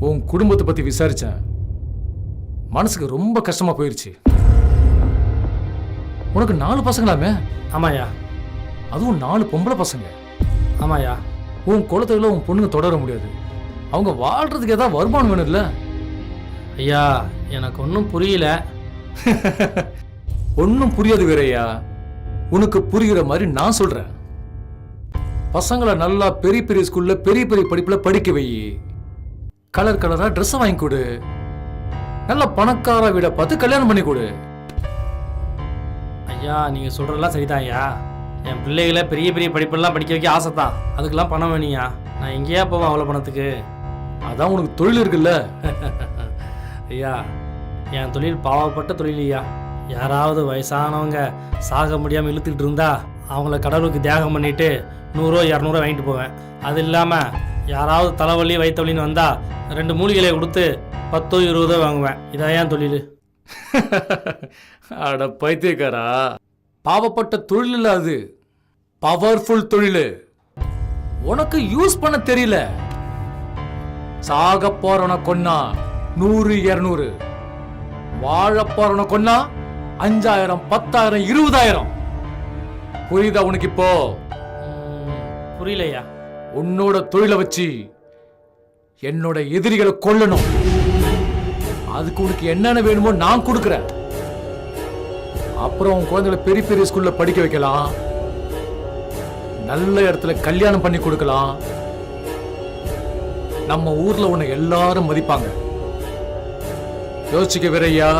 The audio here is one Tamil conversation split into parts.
உன் குடும்பத்தை பத்தி விசாரிச்சேன். மனசுக்கு ரொம்ப கஷ்டமா போயிருச்சு. உனக்கு நாலு பசங்களாமே? ஆமாய்யா. அதுவும் நாலு பொம்பளை பசங்க. ஆமாய்யா. உன் குலத்துல உன் பொண்ணுங்க தொடர முடியாது. அவங்க வாழ்றதுக்கு ஏதாவது வருமானம் வேணும்ல? ஐயா எனக்கு ஒன்றும் புரியல. ஒன்றும் புரியாது வேறய்யா உனக்கு புரிகிற மாதிரி நான் சொல்றேன். பசங்களை நல்லா பெரிய பெரிய ஸ்கூல்ல பெரிய பெரிய படிப்புல படிக்க வை. கலர் கலரா ட்ரெஸ் வாங்கி கொடு. நல்ல பணக்கார வீட பார்த்து கல்யாணம் பண்ணி கொடு. ஐயா நீங்கள் சொல்கிறதெல்லாம் சரிதான் ஐயா. என் பிள்ளைகளை பெரிய பெரிய படிப்பெல்லாம் படிக்க வைக்க ஆசை தான் அதுக்கெல்லாம் பணம் வேணுயா நான் எங்கேயா போவேன் அவ்வளோ பணத்துக்கு? அதான் உனக்கு தொழில் இருக்குல்ல. ஐயா என் தொழில் பாவப்பட்ட தொழில் ஐயா. யாராவது வயசானவங்க சாக முடியாமல் இழுத்துக்கிட்டு இருந்தா அவங்கள கடவுளுக்கு தியாகம் பண்ணிட்டு நூறோ இரநூறோ வாங்கிட்டு போவேன். அது இல்லாமல் யாராவது தலைவலி வயிற்றுவலின்னு வந்தா ரெண்டு மூலிகைகளை கொடுத்து பத்தோ இருபதோ வாங்குவேன். இதான் ஏன் தொழில்? அட பைத்தியக்காரா. பாவப்பட்ட தொழில் இல்ல அது. பவர்ஃபுல் தொழில். உனக்கு யூஸ் பண்ண தெரியல. சாக போறவன கொன்னா நூறு இருநூறு. வாழ போறவன கொன்னா அஞ்சாயிரம் பத்தாயிரம் இருபதாயிரம். புரியுதா உனக்கு இப்போ? புரியலையா? உன்னோட தொழிலை வச்சு என்னோட எதிரிகளை கொல்லணும். அதுக்கு உனக்கு என்னென்ன வேணுமோ நான் கொடுக்குறேன். அப்புறம் உன் குழந்தைகளை பெரிய பெரிய ஸ்கூல்ல படிக்க வைக்கலாம். நல்ல இடத்துல கல்யாணம் பண்ணி கொடுக்கலாம். நம்ம ஊர்ல உன்னை எல்லாரும் மதிப்பாங்க. யோசிச்சுக்க விரையா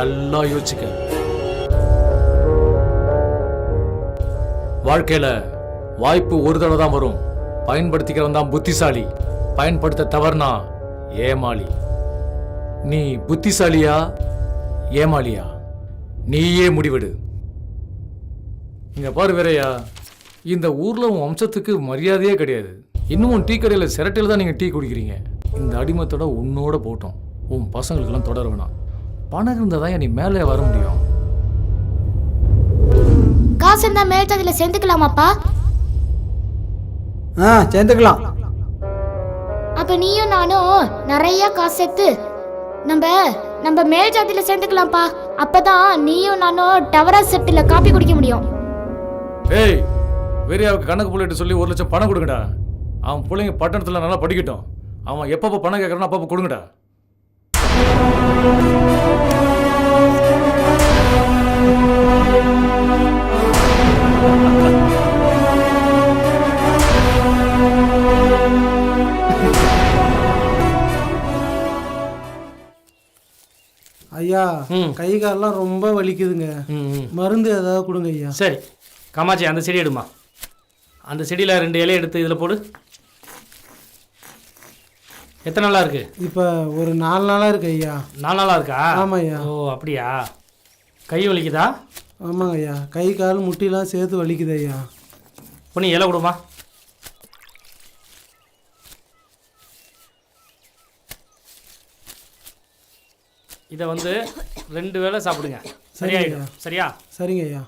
நல்லா யோசிச்சுக்க வாழ்க்கையில வாய்ப்பு ஒரு தடவை தான் வரும். பயன்படுத்திக்கிறவன் தான் புத்திசாலி. பயன்படுத்த தவறுனா ஏமாளி. நீ புத்திசாலியா? ஏமாளியா? நீயே முடிவெடு. இங்க பாரு வீரையா இந்த ஊர்ல உன் வம்சத்துக்கு மரியாதையே கிடையாது. இன்னும் டீ கடையில் சிரட்டையில் தான் நீங்க டீ குடிக்கிறீங்க. இந்த அடிமத்தோட உன்னோட போட்டோம். உன் பசங்களுக்கெல்லாம் தொடர வேணாம். பணம் இருந்தால் தான் நீ மேலே வர முடியும். காசு இருந்தா மேல்ஜாதியில சேர்ந்துக்கலாமாப்பா? ஆ சேர்ந்துக்கலாம். அப்ப நீயும் நானும் நிறைய காசு சேர்த்து நம்ம நம்ம மேல் ஜாதியில சேர்ந்துக்கலாம்ப்பா. அப்பதான் நீயும் நானும் டவரா செட்டில் காப்பி குடிக்க முடியும். ஏய் வீரியாவுக்கு கணக்கு புள்ளிட்டு சொல்லி ஒரு லட்சம் பணம் கொடுங்கடா. அவன் பிள்ளைங்க பட்டணத்தில் நல்லா படிக்கட்டும். அவன் எப்பப்போ பணம் கேட்குறானோ அப்பப்போ கொடுங்கடா. ஐயா. கை காலெல்லாம் ரொம்ப வலிக்குதுங்க. மருந்து ஏதாவது கொடுங்க ஐயா. சரி காமாட்சி அந்த செடி எடுமா? அந்த செடியில் ரெண்டு இலையை எடுத்து இதில் போடு. எத்தனை நாளாக இருக்கு? இப்போ ஒரு நாலு நாளாக இருக்கு ஐயா. நாலு நாளாக இருக்கா? ஆமாம் ஐயா. ஓ அப்படியா? கை வலிக்குதா? ஆமாங்க ஐயா. கை கால் முட்டிலாம் சேர்த்து வலிக்குது ஐயா. பொண்ணு இலை கொடுமா? இதை வந்து ரெண்டு வேளை சாப்பிடுங்க. சரியாயிடும். சரியா? சரிங்க ஐயா.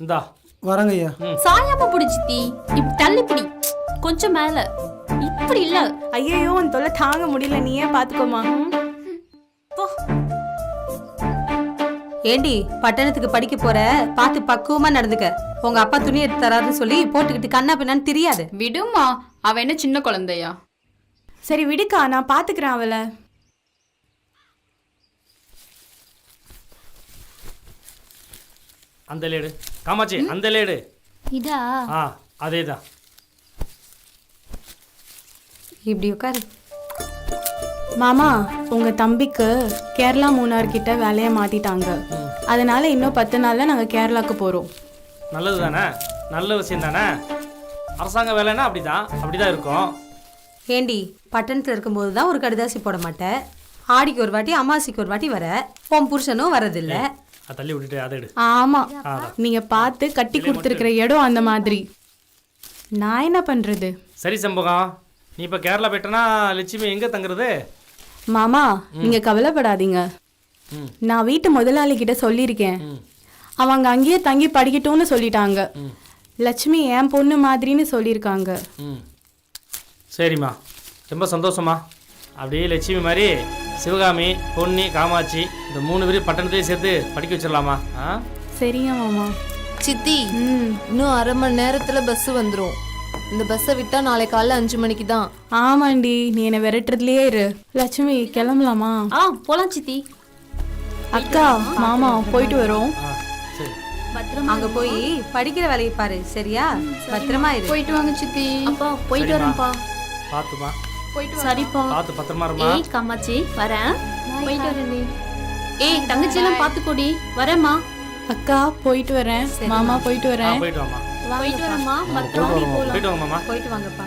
இந்தா. வரேங்க ஐயா. சாயாம பிடிச்சித்தி இப்படி தள்ளி பிடி. கொஞ்சம் மேல. இப்படி இல்ல. ஐயோ உன் தொல்லை தாங்க முடியல. நீயே பாத்துக்கோமா? போ. ஏண்டி பட்டணத்துக்கு படிக்க போற? பார்த்து பக்குவமா நடந்துக்க. உங்க அப்பா துணி எடுத்து தராருன்னு சொல்லி போட்டுக்கிட்டு கண்ணா பின்னான்னு தெரியாது. விடுமா அவ என்ன சின்ன குழந்தையா? சரி விடுக்கா நான் பாத்துக்கிறேன் அவளை. அந்த லேடு. காமாட்சி அந்த லேடு. இதா? ஆ அதே தான் இப்படி உட்காரு மாமா உங்க தம்பிக்கு கேரளா மூணார் கிட்ட வேலையை மாத்திட்டாங்க அதனால இன்னும் பத்து நாள்ல நாங்க கேரளாக்கு போறோம். நல்லது தானே நல்ல விஷயம் தானே அரசாங்க வேலைன்னா அப்படிதான். அப்படிதான் இருக்கும். ஏண்டி பட்டணத்துல இருக்கும்போது தான் ஒரு கடிதாசி போட மாட்டேன். ஆடிக்கு ஒரு வாட்டி அமாவாசைக்கு ஒரு வாட்டி வர. உன் புருஷனும் வரதில்ல. தள்ளி விட்டுட்டு அதை எடு. ஆமா. அதான். நீங்க பார்த்து கட்டி கொடுத்துருக்கிற இடம் அந்த மாதிரி. நான் என்ன பண்றது? சரி சம்பகம் நீ இப்போ கேரளா போயிட்டனா லட்சுமி எங்கே தங்குறது? மாமா நீங்க கவலைப்படாதீங்க. நான் வீட்டு முதலாளி கிட்ட சொல்லியிருக்கேன். அவங்க அங்கேயே தங்கி படிக்கட்டும்னு சொல்லிட்டாங்க. லட்சுமி என் பொண்ணு மாதிரின்னு சொல்லியிருக்காங்க. சரிம்மா. ரொம்ப சந்தோஷமா? அப்படியே லட்சுமி மாதிரி சிவகாமி பொன்னி காமாட்சி இந்த மூணு பேரும் பட்டணத்தையும் சேர்த்து படிக்க வச்சிடலாமா? ஆ? சரிங்க மாமா. சித்தி ம். இன்னும் அரை மணி நேரத்துல பஸ் வந்துரும். இந்த பஸ்ஸை விட்டா நாளை காலைல அஞ்சு மணிக்கு தான். ஆமாண்டி நீ என்னை விரட்டுறதுலயே இரு. லட்சுமி கிளம்பலாமா? ஆ போலாம் சித்தி. அக்கா மாமா போயிட்டு வரோம். ஆ சரி. பத்திரமா அங்க போய் படிக்கிற வேலையை பாரு சரியா? பத்திரமா இரு. போயிட்டு வாங்க சித்தி. அப்பா போயிட்டு. வரேன்ப்பா. பார்த்துமா சரிப்பா. பார்த்து பத்திரமா இருமா. ஏய் காமாட்சி வரேன். போயிட்டு வரேன். ஏய் தங்கச்சி எல்லாம் பாத்துக்கோடி வரேம்மா. அக்கா போயிட்டு வரேன். மாமா போயிட்டு வரேன். போயிட்டு வாமா போயிட்டு வரேம்மா. பத்திரமா போயிட்டு வாங்க மாமா போயிட்டு வாங்கப்பா.